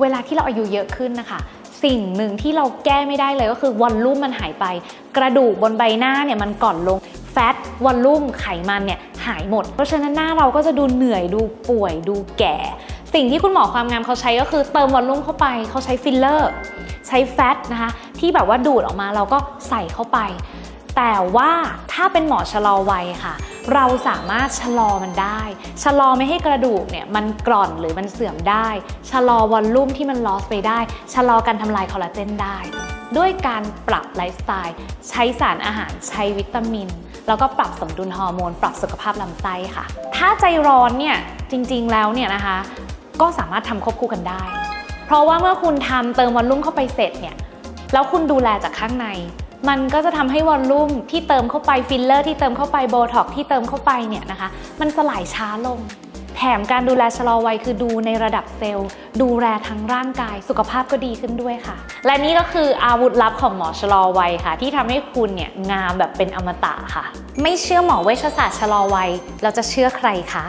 เวลาที่เราอายุเยอะขึ้นนะคะ สิ่งหนึ่งที่เราแก้ไม่ได้เลยก็คือวอลลุ่มมันหายไป กระดูกบนใบหน้าเนี่ยมันก่อนลงแฟตวอลลุ่มไขมันเนี่ยหายหมด เพราะฉะนั้นหน้าเราก็จะดูเหนื่อยดูป่วยดูแก่ สิ่งที่คุณหมอความงามเขาใช้ก็คือเติมวอลลุ่มเข้าไปเขาใช้ฟิลเลอร์ ใช้แฟตนะคะที่แบบว่าดูดออกมาเราก็ใส่เข้าไป แต่ว่าถ้าเป็นหมอชะลอวัยค่ะ เราสามารถชะลอมันได้ ชะลอไม่ให้กระดูกเนี่ยมันกร่อนหรือมันเสื่อมได้ ชะลอวอลลุ่มที่มันลอสไปได้ ชะลอการทำลายคอลลาเจนได้ ด้วยการปรับไลฟ์สไตล์ ใช้สารอาหารใช้วิตามิน แล้วก็ปรับสมดุลฮอร์โมน ปรับสุขภาพลำไส้ค่ะ ถ้าใจร้อนเนี่ยจริงๆแล้วเนี่ยนะคะ ก็สามารถทำควบคู่กันได้ เพราะว่าเมื่อคุณทำเติมวอลลุ่มเข้าไปเสร็จเนี่ยแล้วคุณดูแลจากข้างใน มันก็จะทำให้วอลลุ่มที่เติมเข้าไปฟิลเลอร์ที่เติมเข้าไปโบท็อกที่เติมเข้าไปเนี่ยนะคะ มันสลายช้าลง แถมการดูแลชะลอวัยคือดูในระดับเซลล์ ดูแลทั้งร่างกายสุขภาพก็ดีขึ้นด้วยค่ะ และนี่ก็คืออาวุธลับของหมอชะลอวัยค่ะ ที่ทำให้คุณเนี่ยงามแบบเป็นอมตะค่ะ ไม่เชื่อหมอเวชศาสตร์ชะลอวัยเราจะเชื่อใครคะ